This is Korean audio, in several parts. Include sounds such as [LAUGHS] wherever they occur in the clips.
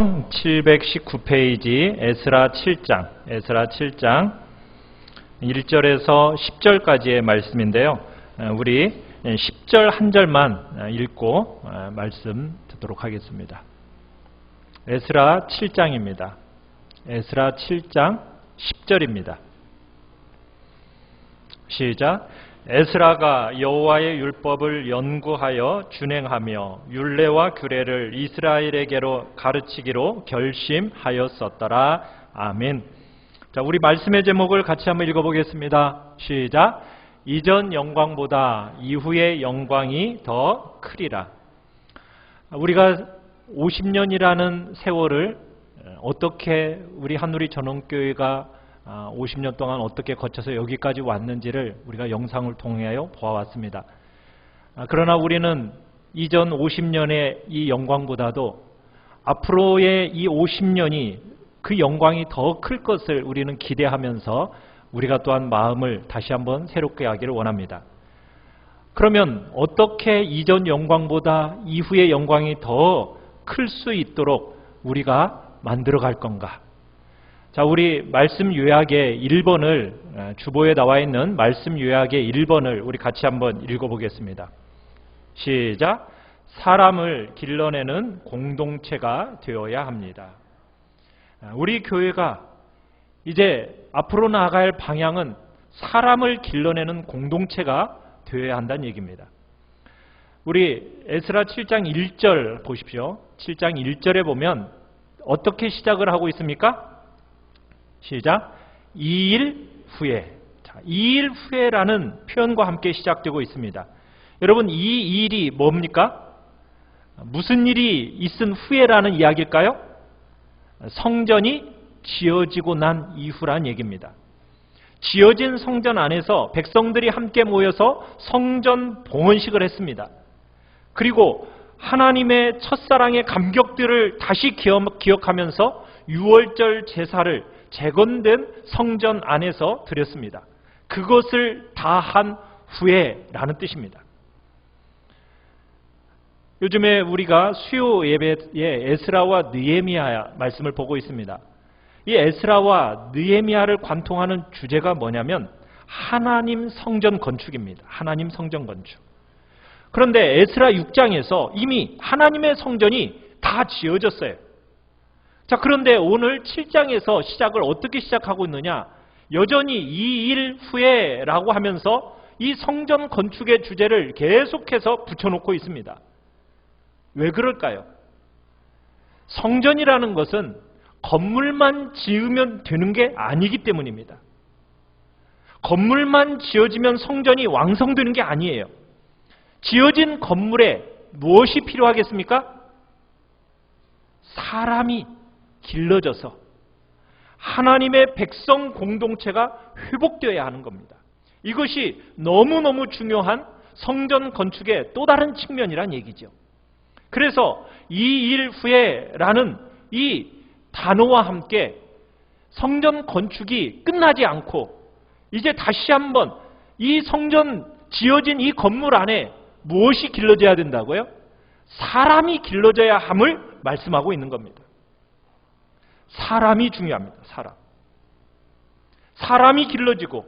성경 719페이지 에스라 7장, 에스라 7장 1절에서 10절까지의 말씀인데요. 어, 우리 10절 한 절만 읽고 어, 말씀 듣도록 하겠습니다. 에스라 7장입니다. 에스라 7장 10절입니다. 시작. 에스라가 여호와의 율법을 연구하여 준행하며 율례와 규례를 이스라엘에게로 가르치기로 결심하였었더라. 아멘. 자, 우리 말씀의 제목을 같이 한번 읽어보겠습니다. 시작. 이전 영광보다 이후의 영광이 더 크리라. 우리가 50년이라는 세월을 어떻게 우리 한누리 전원교회가 50년 동안 어떻게 거쳐서 여기까지 왔는지를 우리가 영상을 통하여 보아왔습니다. 그러나 우리는 이전 50년의 이 영광보다도 앞으로의 이 50년이 그 영광이 더 클 것을 우리는 기대하면서 우리가 또한 마음을 다시 한번 새롭게 하기를 원합니다. 그러면 어떻게 이전 영광보다 이후의 영광이 더 클 수 있도록 우리가 만들어 갈 건가? 자, 우리 말씀 요약의 1번을 주보에 나와 있는 말씀 요약의 1번을 우리 같이 한번 읽어보겠습니다. 시작. 사람을 길러내는 공동체가 되어야 합니다. 우리 교회가 이제 앞으로 나아갈 방향은 사람을 길러내는 공동체가 되어야 한다는 얘기입니다. 우리 에스라 7장 1절 보십시오. 7장 1절에 보면 어떻게 시작을 하고 있습니까? 시작. 2일 후에. 자, 2일 후에라는 표현과 함께 시작되고 있습니다. 여러분, 이 일이 뭡니까? 무슨 일이 있은 후에라는 이야기일까요? 성전이 지어지고 난 이후란 얘기입니다. 지어진 성전 안에서 백성들이 함께 모여서 성전 봉헌식을 했습니다. 그리고 하나님의 첫사랑의 감격들을 다시 기억하면서 6월절 제사를 재건된 성전 안에서 드렸습니다. 그것을 다 한 후에라는 뜻입니다. 요즘에 우리가 수요 예배에 에스라와 느에미아 말씀을 보고 있습니다. 이 에스라와 느에미아를 관통하는 주제가 뭐냐면 하나님 성전 건축입니다. 하나님 성전 건축. 그런데 에스라 6장에서 이미 하나님의 성전이 다 지어졌어요. 자, 그런데 오늘 7장에서 시작을 어떻게 시작하고 있느냐? 여전히 이 일 후에라고 하면서 이 성전 건축의 주제를 계속해서 붙여놓고 있습니다. 왜 그럴까요? 성전이라는 것은 건물만 지으면 되는 게 아니기 때문입니다. 건물만 지어지면 성전이 완성되는 게 아니에요. 지어진 건물에 무엇이 필요하겠습니까? 사람이 길러져서 하나님의 백성 공동체가 회복되어야 하는 겁니다. 이것이 너무너무 중요한 성전 건축의 또 다른 측면이란 얘기죠. 그래서 이 일 후에라는 이 단어와 함께 성전 건축이 끝나지 않고 이제 다시 한번 이 성전 지어진 이 건물 안에 무엇이 길러져야 된다고요? 사람이 길러져야 함을 말씀하고 있는 겁니다. 사람이 중요합니다. 사람. 사람이 길러지고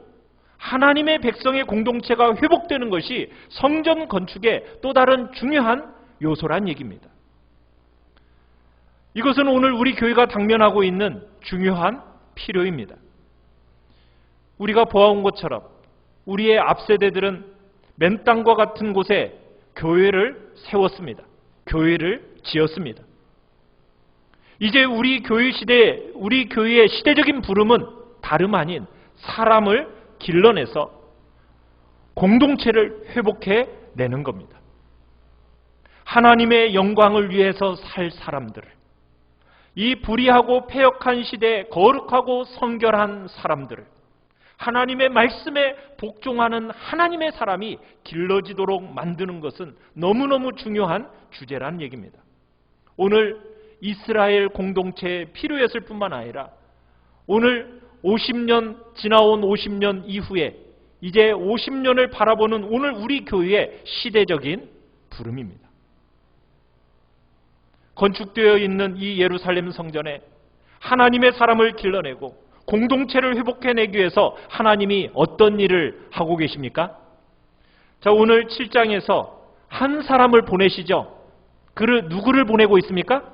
하나님의 백성의 공동체가 회복되는 것이 성전 건축의 또 다른 중요한 요소란 얘기입니다. 이것은 오늘 우리 교회가 당면하고 있는 중요한 필요입니다. 우리가 보아온 것처럼 우리의 앞세대들은 맨 땅과 같은 곳에 교회를 세웠습니다. 교회를 지었습니다. 이제 우리 교회 시대, 우리 교회의 시대적인 부름은 다름 아닌 사람을 길러내서 공동체를 회복해 내는 겁니다. 하나님의 영광을 위해서 살 사람들을 이 불의하고 폐역한 시대에 거룩하고 성결한 사람들을 하나님의 말씀에 복종하는 하나님의 사람이 길러지도록 만드는 것은 너무너무 중요한 주제란 얘기입니다. 오늘 이스라엘 공동체의 필요했을 뿐만 아니라 오늘 50년 지나온 50년 이후에 이제 50년을 바라보는 오늘 우리 교회의 시대적인 부름입니다. 건축되어 있는 이 예루살렘 성전에 하나님의 사람을 길러내고 공동체를 회복해내기 위해서 하나님이 어떤 일을 하고 계십니까? 자, 오늘 7장에서 한 사람을 보내시죠. 그를 누구를 보내고 있습니까?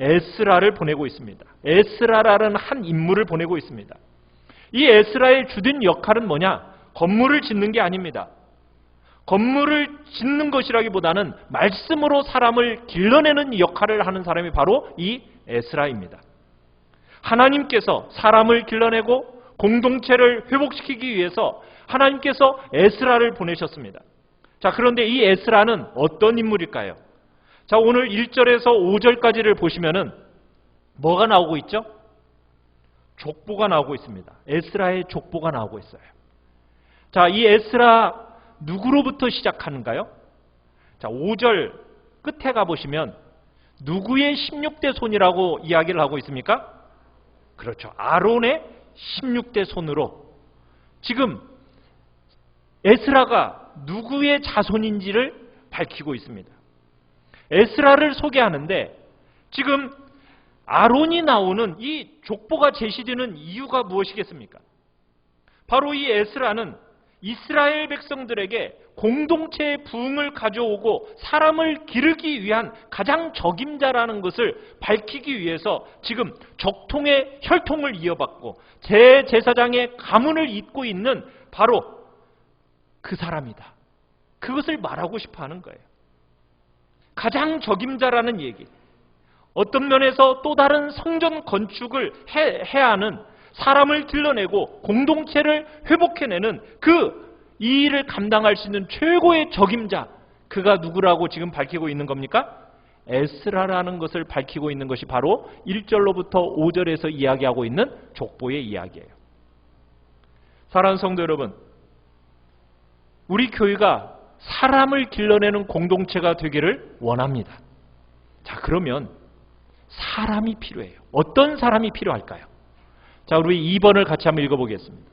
에스라를 보내고 있습니다. 에스라라는 한 인물을 보내고 있습니다. 이 에스라의 주된 역할은 뭐냐? 건물을 짓는 게 아닙니다. 건물을 짓는 것이라기보다는 말씀으로 사람을 길러내는 역할을 하는 사람이 바로 이 에스라입니다. 하나님께서 사람을 길러내고 공동체를 회복시키기 위해서 하나님께서 에스라를 보내셨습니다. 자, 그런데 이 에스라는 어떤 인물일까요? 자, 오늘 1절에서 5절까지를 보시면은 뭐가 나오고 있죠? 족보가 나오고 있습니다. 에스라의 족보가 나오고 있어요. 자, 이 에스라 누구로부터 시작하는가요? 자, 5절 끝에 가보시면 누구의 16대 손이라고 이야기를 하고 있습니까? 그렇죠. 아론의 16대 손으로 지금 에스라가 누구의 자손인지를 밝히고 있습니다. 에스라를 소개하는데 지금 아론이 나오는 이 족보가 제시되는 이유가 무엇이겠습니까? 바로 이 에스라는 이스라엘 백성들에게 공동체의 부흥을 가져오고 사람을 기르기 위한 가장 적임자라는 것을 밝히기 위해서 지금 적통의 혈통을 이어받고 제제사장의 가문을 잇고 있는 바로 그 사람이다. 그것을 말하고 싶어 하는 거예요. 가장 적임자라는 얘기. 어떤 면에서 또 다른 성전 건축을 해, 해야 하는 사람을 길러내고 공동체를 회복해내는 그 이 일을 감당할 수 있는 최고의 적임자 그가 누구라고 지금 밝히고 있는 겁니까? 에스라라는 것을 밝히고 있는 것이 바로 1절로부터 5절에서 이야기하고 있는 족보의 이야기예요. 사랑하는 성도 여러분, 우리 교회가 사람을 길러내는 공동체가 되기를 원합니다. 자, 그러면 사람이 필요해요. 어떤 사람이 필요할까요? 자, 우리 2번을 같이 한번 읽어보겠습니다.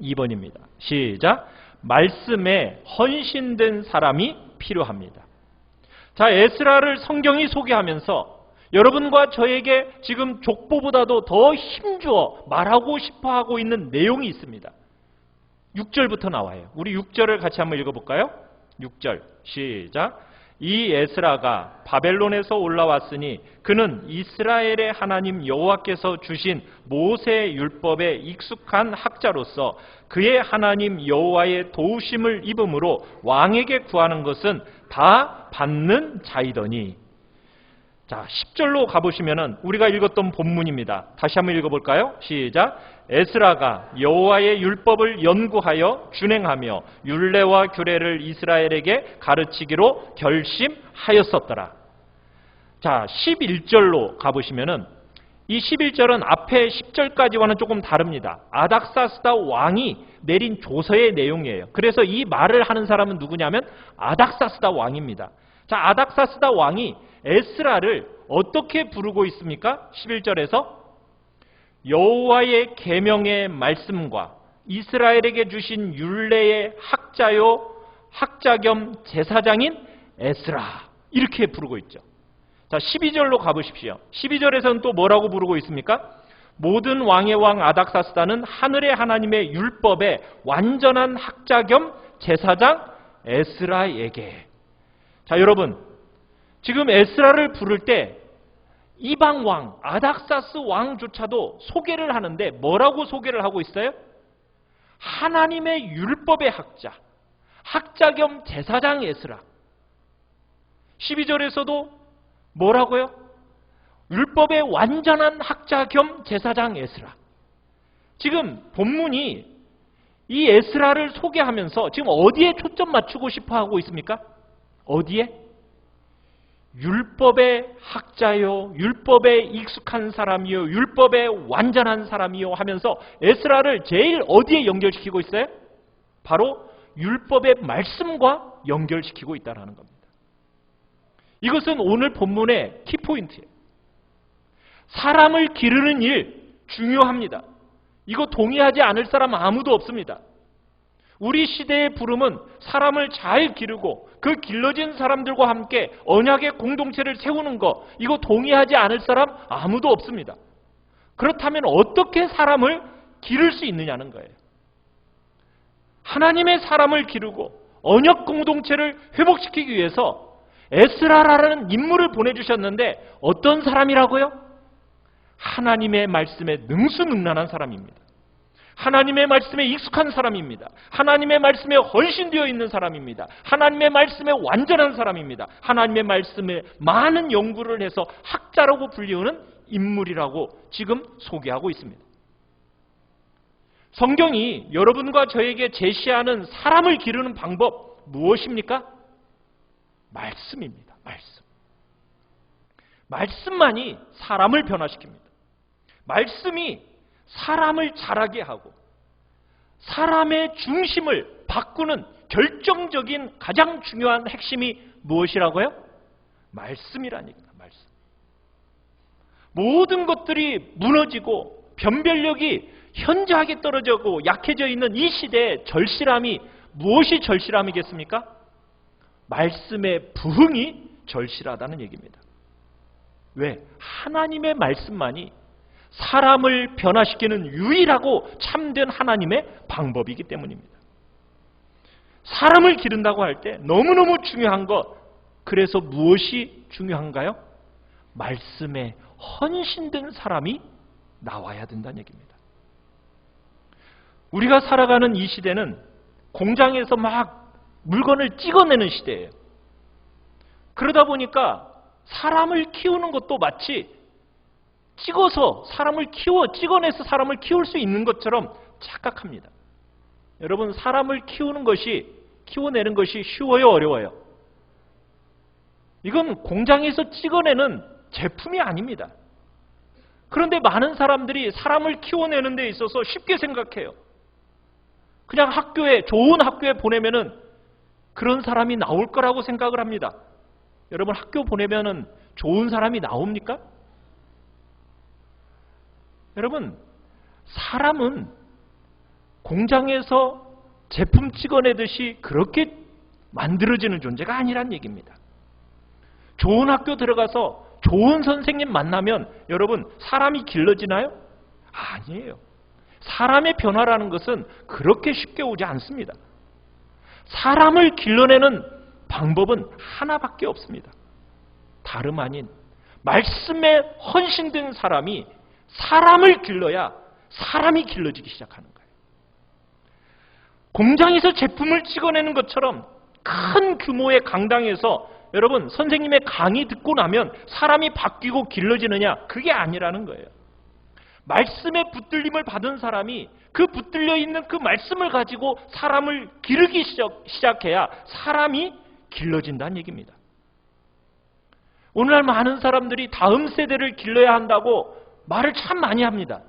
2번입니다. 시작. 말씀에 헌신된 사람이 필요합니다. 자, 에스라를 성경이 소개하면서 여러분과 저에게 지금 족보보다도 더 힘주어 말하고 싶어 하고 있는 내용이 있습니다. 6절부터 나와요. 우리 6절을 같이 한번 읽어볼까요? 6절 시작. 이 에스라가 바벨론에서 올라왔으니 그는 이스라엘의 하나님 여호와께서 주신 모세 율법에 익숙한 학자로서 그의 하나님 여호와의 도우심을 입음으로 왕에게 구하는 것은 다 받는 자이더니 자, 10절로 가보시면은 우리가 읽었던 본문입니다. 다시 한번 읽어볼까요? 시작. 에스라가 여호와의 율법을 연구하여 준행하며 율례와 규례를 이스라엘에게 가르치기로 결심하였었더라. 자, 11절로 가보시면은 이 11절은 앞에 10절까지와는 조금 다릅니다. 아닥사스다 왕이 내린 조서의 내용이에요. 그래서 이 말을 하는 사람은 누구냐면 아닥사스다 왕입니다. 자, 아닥사스다 왕이 에스라를 어떻게 부르고 있습니까? 11절에서 여호와의 계명의 말씀과 이스라엘에게 주신 율례의 학자요 학자 겸 제사장인 에스라 이렇게 부르고 있죠. 자, 12절로 가보십시오. 12절에서는 또 뭐라고 부르고 있습니까? 모든 왕의 왕 아닥사스다는 하늘의 하나님의 율법의 완전한 학자 겸 제사장 에스라에게. 자, 여러분. 지금 에스라를 부를 때 이방 왕, 아닥사스 왕조차도 소개를 하는데 뭐라고 소개를 하고 있어요? 하나님의 율법의 학자, 학자 겸 제사장 에스라. 12절에서도 뭐라고요? 율법의 완전한 학자 겸 제사장 에스라. 지금 본문이 이 에스라를 소개하면서 지금 어디에 초점 맞추고 싶어 하고 있습니까? 어디에? 율법의 학자요, 율법에 익숙한 사람이요, 율법에 완전한 사람이요 하면서 에스라를 제일 어디에 연결시키고 있어요? 바로 율법의 말씀과 연결시키고 있다는 겁니다. 이것은 오늘 본문의 키포인트예요. 사람을 기르는 일 중요합니다. 이거 동의하지 않을 사람 아무도 없습니다. 우리 시대의 부름은 사람을 잘 기르고 그 길러진 사람들과 함께 언약의 공동체를 세우는 것, 이거 동의하지 않을 사람 아무도 없습니다. 그렇다면 어떻게 사람을 기를 수 있느냐는 거예요. 하나님의 사람을 기르고 언약 공동체를 회복시키기 위해서 에스라라는 인물을 보내주셨는데 어떤 사람이라고요? 하나님의 말씀에 능수능란한 사람입니다. 하나님의 말씀에 익숙한 사람입니다. 하나님의 말씀에 헌신되어 있는 사람입니다. 하나님의 말씀에 완전한 사람입니다. 하나님의 말씀에 많은 연구를 해서 학자라고 불리우는 인물이라고 지금 소개하고 있습니다. 성경이 여러분과 저에게 제시하는 사람을 기르는 방법 무엇입니까? 말씀입니다. 말씀. 말씀만이 사람을 변화시킵니다. 말씀이 사람을 자라게 하고 사람의 중심을 바꾸는 결정적인 가장 중요한 핵심이 무엇이라고요? 말씀이라니까 말씀. 모든 것들이 무너지고 변별력이 현저하게 떨어지고 약해져 있는 이 시대의 절실함이 무엇이 절실함이겠습니까? 말씀의 부흥이 절실하다는 얘기입니다. 왜? 하나님의 말씀만이 사람을 변화시키는 유일하고 참된 하나님의 방법이기 때문입니다. 사람을 기른다고 할 때 너무너무 중요한 것, 그래서 무엇이 중요한가요? 말씀에 헌신된 사람이 나와야 된다는 얘기입니다. 우리가 살아가는 이 시대는 공장에서 막 물건을 찍어내는 시대예요. 그러다 보니까 사람을 키우는 것도 마치 찍어서 사람을 키워 찍어내서 사람을 키울 수 있는 것처럼 착각합니다. 여러분 사람을 키우는 것이 키워내는 것이 쉬워요, 어려워요? 이건 공장에서 찍어내는 제품이 아닙니다. 그런데 많은 사람들이 사람을 키워내는 데 있어서 쉽게 생각해요. 그냥 학교에 좋은 학교에 보내면은 그런 사람이 나올 거라고 생각을 합니다. 여러분 학교 보내면은 좋은 사람이 나옵니까? 여러분, 사람은 공장에서 제품 찍어내듯이 그렇게 만들어지는 존재가 아니란 얘기입니다. 좋은 학교 들어가서 좋은 선생님 만나면 여러분 사람이 길러지나요? 아니에요. 사람의 변화라는 것은 그렇게 쉽게 오지 않습니다. 사람을 길러내는 방법은 하나밖에 없습니다. 다름 아닌 말씀에 헌신된 사람이 사람을 길러야 사람이 길러지기 시작하는 거예요. 공장에서 제품을 찍어내는 것처럼 큰 규모의 강당에서 여러분 선생님의 강의 듣고 나면 사람이 바뀌고 길러지느냐 그게 아니라는 거예요. 말씀의 붙들림을 받은 사람이 그 붙들려 있는 그 말씀을 가지고 사람을 기르기 시작, 해야 사람이 길러진다는 얘기입니다. 오늘날 많은 사람들이 다음 세대를 길러야 한다고 말을 참 많이 합니다.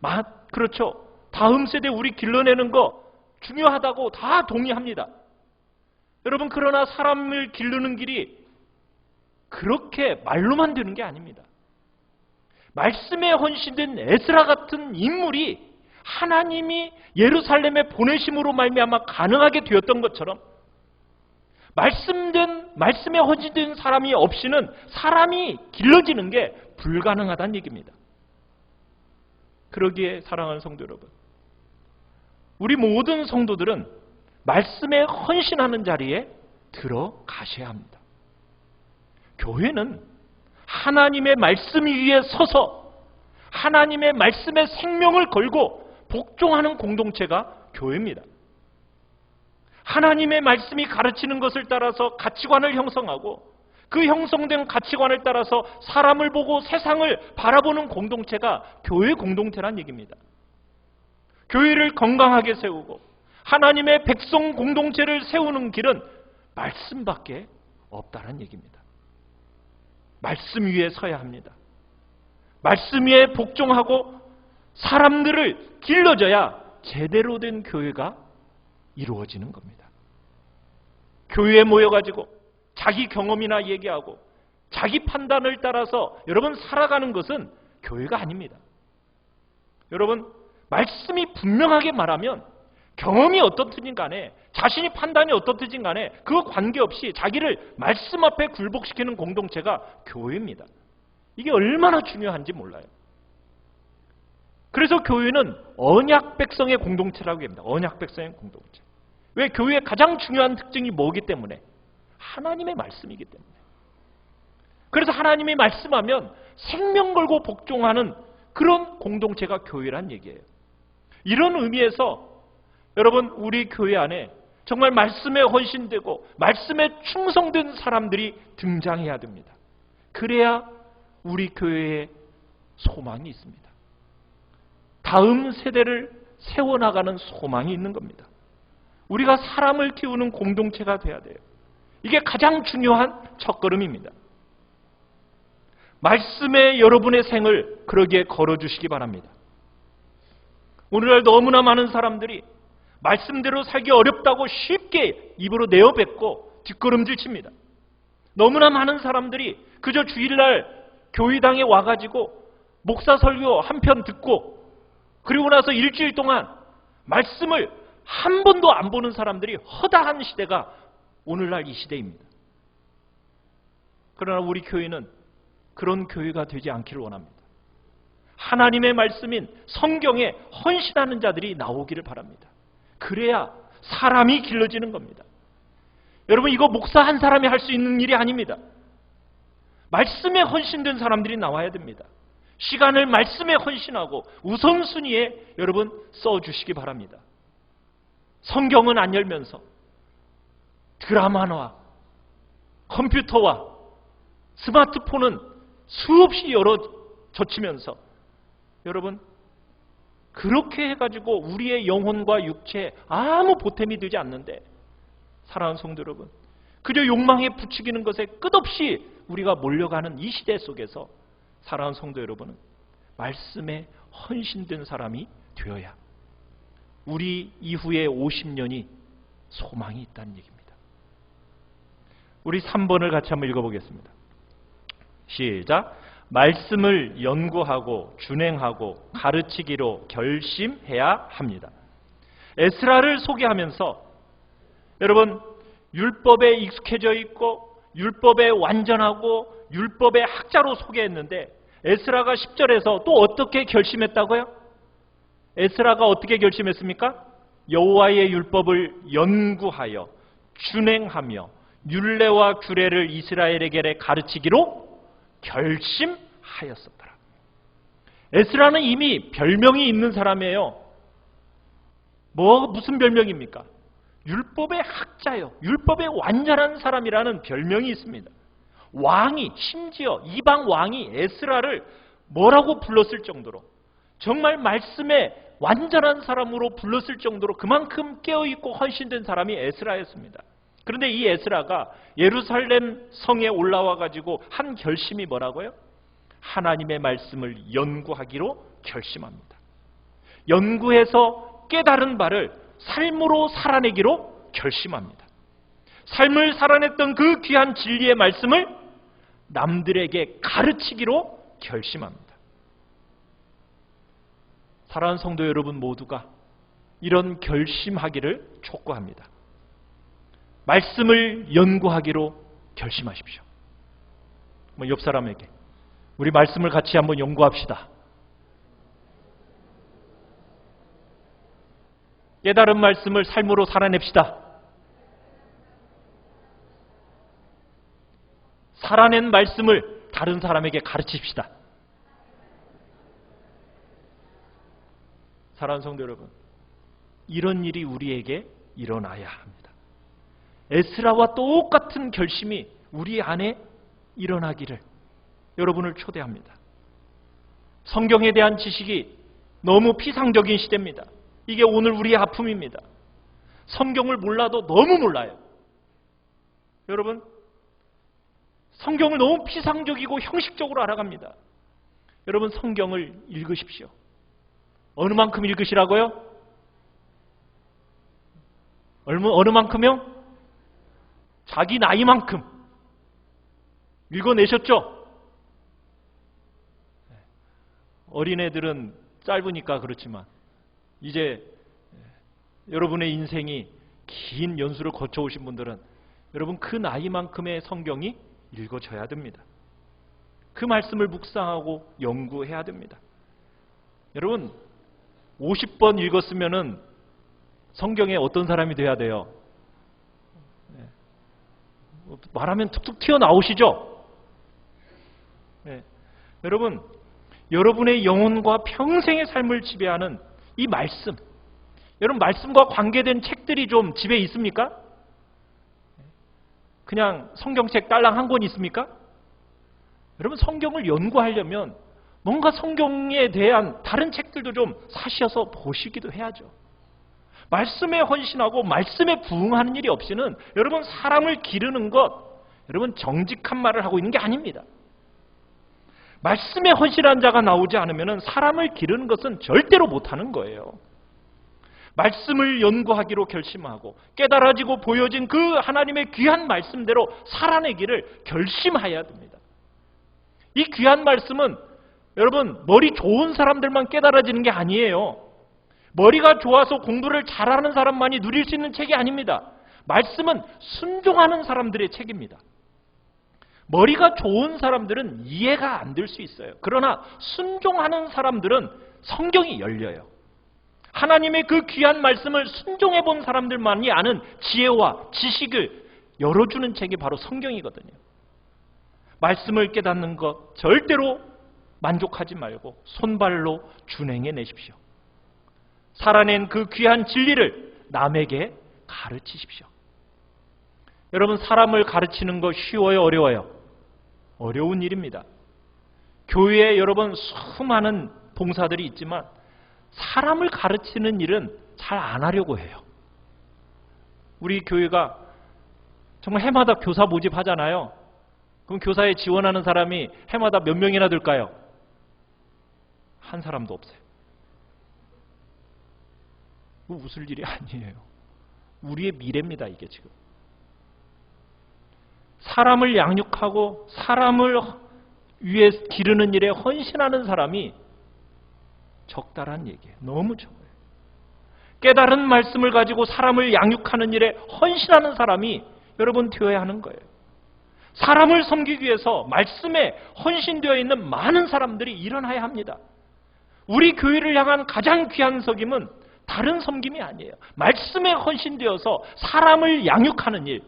마, 그렇죠. 다음 세대 우리 길러내는 거 중요하다고 다 동의합니다. 여러분, 그러나 사람을 기르는 길이 그렇게 말로만 되는 게 아닙니다. 말씀에 헌신된 에스라 같은 인물이 하나님이 예루살렘에 보내심으로 말미암아 가능하게 되었던 것처럼 말씀된 말씀에 헌신된 사람이 없이는 사람이 길러지는 게 불가능하다는 얘기입니다. 그러기에 사랑하는 성도 여러분, 우리 모든 성도들은 말씀에 헌신하는 자리에 들어가셔야 합니다. 교회는 하나님의 말씀 위에 서서 하나님의 말씀에 생명을 걸고 복종하는 공동체가 교회입니다. 하나님의 말씀이 가르치는 것을 따라서 가치관을 형성하고 그 형성된 가치관을 따라서 사람을 보고 세상을 바라보는 공동체가 교회 공동체란 얘기입니다. 교회를 건강하게 세우고 하나님의 백성 공동체를 세우는 길은 말씀밖에 없다는 얘기입니다. 말씀 위에 서야 합니다. 말씀 위에 복종하고 사람들을 길러져야 제대로 된 교회가 이루어지는 겁니다. 교회에 모여가지고 자기 경험이나 얘기하고 자기 판단을 따라서 여러분 살아가는 것은 교회가 아닙니다. 여러분, 말씀이 분명하게 말하면 경험이 어떻든지 간에 자신이 판단이 어떻든지 간에 그 관계없이 자기를 말씀 앞에 굴복시키는 공동체가 교회입니다. 이게 얼마나 중요한지 몰라요. 그래서 교회는 언약 백성의 공동체라고 합니다. 언약 백성의 공동체. 왜 교회의 가장 중요한 특징이 뭐기 때문에? 하나님의 말씀이기 때문에. 그래서 하나님이 말씀하면 생명 걸고 복종하는 그런 공동체가 교회란 얘기예요. 이런 의미에서 여러분 우리 교회 안에 정말 말씀에 헌신되고 말씀에 충성된 사람들이 등장해야 됩니다. 그래야 우리 교회에 소망이 있습니다. 다음 세대를 세워나가는 소망이 있는 겁니다. 우리가 사람을 키우는 공동체가 돼야 돼요. 이게 가장 중요한 첫걸음입니다. 말씀에 여러분의 생을 그러기에 걸어주시기 바랍니다. 오늘날 너무나 많은 사람들이 말씀대로 살기 어렵다고 쉽게 입으로 내어뱉고 뒷걸음질 칩니다. 너무나 많은 사람들이 그저 주일날 교회당에 와가지고 목사 설교 한 편 듣고 그리고 나서 일주일 동안 말씀을 한 번도 안 보는 사람들이 허다한 시대가 오늘날 이 시대입니다. 그러나 우리 교회는 그런 교회가 되지 않기를 원합니다. 하나님의 말씀인 성경에 헌신하는 자들이 나오기를 바랍니다. 그래야 사람이 길러지는 겁니다. 여러분 이거 목사 한 사람이 할 수 있는 일이 아닙니다. 말씀에 헌신된 사람들이 나와야 됩니다. 시간을 말씀에 헌신하고 우선순위에 여러분 써주시기 바랍니다. 성경은 안 열면서 드라마와 컴퓨터와 스마트폰은 수없이 열어 젖히면서 여러분 그렇게 해가지고 우리의 영혼과 육체에 아무 보탬이 되지 않는데 사랑하는 성도 여러분 그저 욕망에 부추기는 것에 끝없이 우리가 몰려가는 이 시대 속에서 사랑하는 성도 여러분은 말씀에 헌신된 사람이 되어야 우리 이후의 50년이 소망이 있다는 얘기입니다. 우리 3번을 같이 한번 읽어보겠습니다. 시작. 말씀을 연구하고 준행하고 가르치기로 결심해야 합니다. 에스라를 소개하면서 여러분 율법에 익숙해져 있고 율법에 완전하고 율법의 학자로 소개했는데 에스라가 10절에서 또 어떻게 결심했다고요? 에스라가 어떻게 결심했습니까? 여호와의 율법을 연구하여 준행하며 율례와 규례를 이스라엘에게 가르치기로 결심하였었더라. 에스라는 이미 별명이 있는 사람이에요. 뭐 무슨 별명입니까? 율법의 학자요. 율법의 완전한 사람이라는 별명이 있습니다. 왕이 심지어 이방 왕이 에스라를 뭐라고 불렀을 정도로 정말 말씀에 완전한 사람으로 불렀을 정도로 그만큼 깨어있고 헌신된 사람이 에스라였습니다. 그런데 이 에스라가 예루살렘 성에 올라와 가지고 한 결심이 뭐라고요? 하나님의 말씀을 연구하기로 결심합니다. 연구해서 깨달은 바를 삶으로 살아내기로 결심합니다. 삶을 살아냈던 그 귀한 진리의 말씀을 남들에게 가르치기로 결심합니다. 사랑하는 성도 여러분 모두가 이런 결심하기를 촉구합니다. 말씀을 연구하기로 결심하십시오. 뭐 옆 사람에게 우리 말씀을 같이 한번 연구합시다. 깨달은 말씀을 삶으로 살아냅시다. 살아낸 말씀을 다른 사람에게 가르칩시다. 사랑하는 성도 여러분, 이런 일이 우리에게 일어나야 합니다. 에스라와 똑같은 결심이 우리 안에 일어나기를 여러분을 초대합니다. 성경에 대한 지식이 너무 피상적인 시대입니다. 이게 오늘 우리의 아픔입니다. 성경을 몰라도 너무 몰라요. 여러분, 성경을 너무 피상적이고 형식적으로 알아갑니다. 여러분, 성경을 읽으십시오. 어느 만큼 읽으시라고요? 어느 만큼요? 자기 나이만큼 읽어내셨죠? 어린애들은 짧으니까 그렇지만 이제 여러분의 인생이 긴 연수를 거쳐오신 분들은 여러분 그 나이만큼의 성경이 읽어져야 됩니다. 그 말씀을 묵상하고 연구해야 됩니다. 여러분 50번 읽었으면은 성경에 어떤 사람이 돼야 돼요? 네. 말하면 툭툭 튀어나오시죠? 네. 여러분, 여러분의 영혼과 평생의 삶을 지배하는 이 말씀, 여러분 말씀과 관계된 책들이 좀 집에 있습니까? 그냥 성경책 딸랑 한 권 있습니까? 여러분 성경을 연구하려면 뭔가 성경에 대한 다른 책들도 좀 사셔서 보시기도 해야죠. 말씀에 헌신하고 말씀에 부응하는 일이 없이는 여러분 사람을 기르는 것 여러분 정직한 말을 하고 있는 게 아닙니다. 말씀에 헌신한 자가 나오지 않으면 사람을 기르는 것은 절대로 못하는 거예요. 말씀을 연구하기로 결심하고 깨달아지고 보여진 그 하나님의 귀한 말씀대로 살아내기를 결심해야 됩니다. 이 귀한 말씀은 여러분 머리 좋은 사람들만 깨달아지는 게 아니에요. 머리가 좋아서 공부를 잘하는 사람만이 누릴 수 있는 책이 아닙니다. 말씀은 순종하는 사람들의 책입니다. 머리가 좋은 사람들은 이해가 안 될 수 있어요. 그러나 순종하는 사람들은 성경이 열려요. 하나님의 그 귀한 말씀을 순종해 본 사람들만이 아는 지혜와 지식을 열어주는 책이 바로 성경이거든요. 말씀을 깨닫는 것 절대로 만족하지 말고 손발로 준행해 내십시오. 살아낸 그 귀한 진리를 남에게 가르치십시오. 여러분 사람을 가르치는 거 쉬워요, 어려워요? 어려운 일입니다. 교회에 여러분 수많은 봉사들이 있지만 사람을 가르치는 일은 잘 안 하려고 해요. 우리 교회가 정말 해마다 교사 모집하잖아요. 그럼 교사에 지원하는 사람이 해마다 몇 명이나 될까요? 한 사람도 없어요. 웃을 일이 [LAUGHS] 아니에요. 우리의 미래입니다, 이게 지금. 사람을 양육하고 사람을 위해 기르는 일에 헌신하는 사람이 적다란 얘기예요. 너무 적어요. 깨달은 말씀을 가지고 사람을 양육하는 일에 헌신하는 사람이 여러분 되어야 하는 거예요. 사람을 섬기기 위해서 말씀에 헌신되어 있는 많은 사람들이 일어나야 합니다. 우리 교회를 향한 가장 귀한 섬김은 다른 섬김이 아니에요. 말씀에 헌신되어서 사람을 양육하는 일.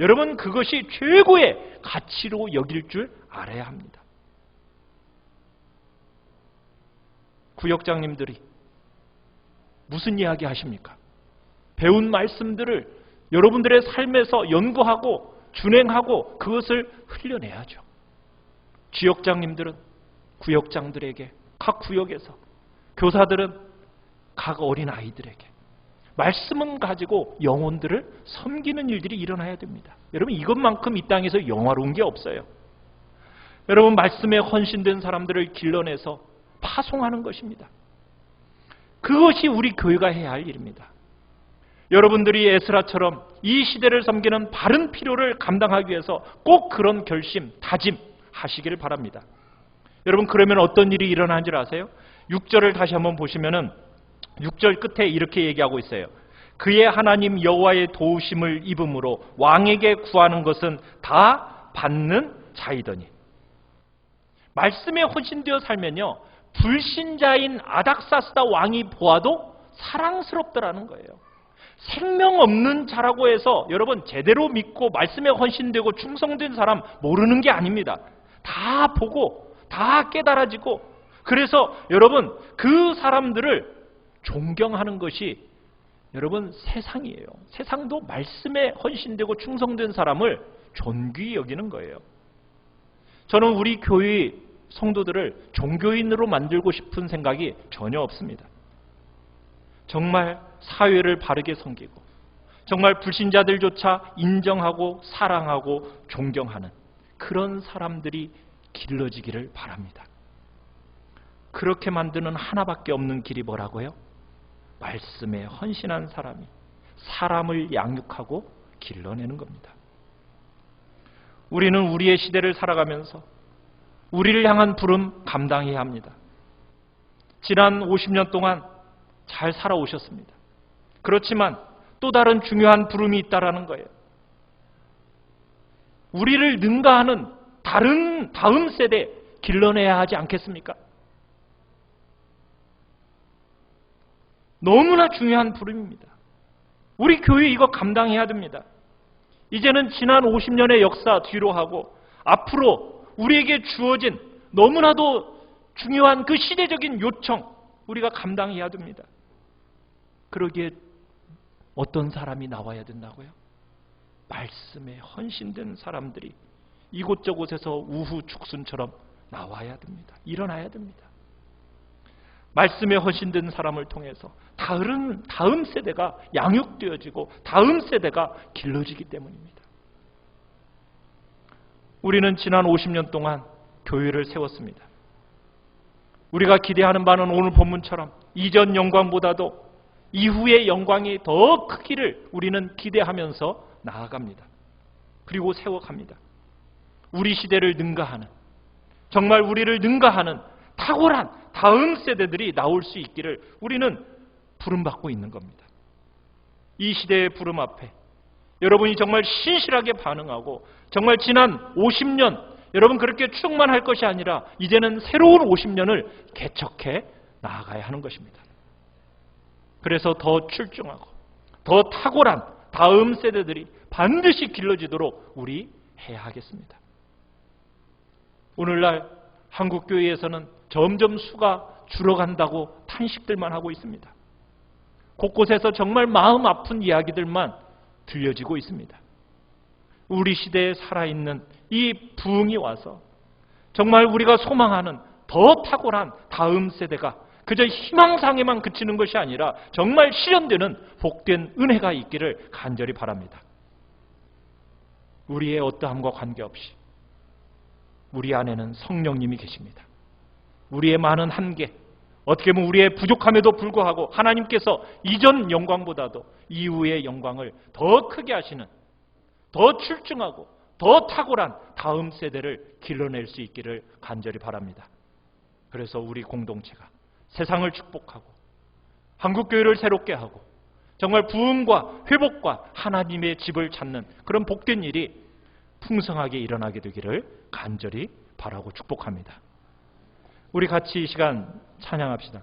여러분 그것이 최고의 가치로 여길 줄 알아야 합니다. 구역장님들이 무슨 이야기 하십니까? 배운 말씀들을 여러분들의 삶에서 연구하고 준행하고 그것을 흘려내야죠. 지역장님들은 구역장들에게 각 구역에서 교사들은 각 어린 아이들에게 말씀은 가지고 영혼들을 섬기는 일들이 일어나야 됩니다. 여러분 이것만큼 이 땅에서 영화로운 게 없어요. 여러분 말씀에 헌신된 사람들을 길러내서 파송하는 것입니다. 그것이 우리 교회가 해야 할 일입니다. 여러분들이 에스라처럼 이 시대를 섬기는 바른 필요를 감당하기 위해서 꼭 그런 결심, 다짐 하시기를 바랍니다. 여러분 그러면 어떤 일이 일어나는 줄 아세요? 6절을 다시 한번 보시면은 6절 끝에 이렇게 얘기하고 있어요. 그의 하나님 여호와의 도우심을 입음으로 왕에게 구하는 것은 다 받는 자이더니 말씀에 헌신되어 살면요 불신자인 아닥사스다 왕이 보아도 사랑스럽더라는 거예요. 생명 없는 자라고 해서 여러분 제대로 믿고 말씀에 헌신되고 충성된 사람 모르는 게 아닙니다. 다 보고 다 깨달아지고 그래서 여러분 그 사람들을 존경하는 것이 여러분 세상이에요. 세상도 말씀에 헌신되고 충성된 사람을 존귀히 여기는 거예요. 저는 우리 교회 성도들을 종교인으로 만들고 싶은 생각이 전혀 없습니다. 정말 사회를 바르게 섬기고 정말 불신자들조차 인정하고 사랑하고 존경하는 그런 사람들이 길러지기를 바랍니다. 그렇게 만드는 하나밖에 없는 길이 뭐라고요? 말씀에 헌신한 사람이 사람을 양육하고 길러내는 겁니다. 우리는 우리의 시대를 살아가면서 우리를 향한 부름 감당해야 합니다. 지난 50년 동안 잘 살아오셨습니다. 그렇지만 또 다른 중요한 부름이 있다라는 거예요. 우리를 능가하는 다른 다음 세대 길러내야 하지 않겠습니까? 너무나 중요한 부름입니다. 우리 교회 이거 감당해야 됩니다. 이제는 지난 50년의 역사 뒤로 하고 앞으로 우리에게 주어진 너무나도 중요한 그 시대적인 요청 우리가 감당해야 됩니다. 그러기에 어떤 사람이 나와야 된다고요? 말씀에 헌신된 사람들이 이곳저곳에서 우후 축순처럼 나와야 됩니다. 일어나야 됩니다. 말씀에 헌신된 사람을 통해서 다음, 다음 세대가 양육되어지고 다음 세대가 길러지기 때문입니다. 우리는 지난 50년 동안 교회를 세웠습니다. 우리가 기대하는 바는 오늘 본문처럼 이전 영광보다도 이후의 영광이 더 크기를 우리는 기대하면서 나아갑니다. 그리고 세워갑니다. 우리 시대를 능가하는 정말 우리를 능가하는 탁월한 다음 세대들이 나올 수 있기를 우리는 부름받고 있는 겁니다. 이 시대의 부름 앞에 여러분이 정말 신실하게 반응하고 정말 지난 50년 여러분 그렇게 충만할 것이 아니라 이제는 새로운 50년을 개척해 나아가야 하는 것입니다. 그래서 더 출중하고 더 탁월한 다음 세대들이 반드시 길러지도록 우리 해야 하겠습니다. 오늘날 한국 교회에서는 점점 수가 줄어간다고 탄식들만 하고 있습니다. 곳곳에서 정말 마음 아픈 이야기들만 들려지고 있습니다. 우리 시대에 살아있는 이 부흥이 와서 정말 우리가 소망하는 더 탁월한 다음 세대가 그저 희망상에만 그치는 것이 아니라 정말 실현되는 복된 은혜가 있기를 간절히 바랍니다. 우리의 어떠함과 관계없이 우리 안에는 성령님이 계십니다. 우리의 많은 한계, 어떻게 보면 우리의 부족함에도 불구하고 하나님께서 이전 영광보다도 이후의 영광을 더 크게 하시는 더 출중하고 더 탁월한 다음 세대를 길러낼 수 있기를 간절히 바랍니다. 그래서 우리 공동체가 세상을 축복하고 한국교회를 새롭게 하고 정말 부흥과 회복과 하나님의 집을 찾는 그런 복된 일이 풍성하게 일어나게 되기를 간절히 바라고 축복합니다. 우리 같이 이 시간 찬양합시다.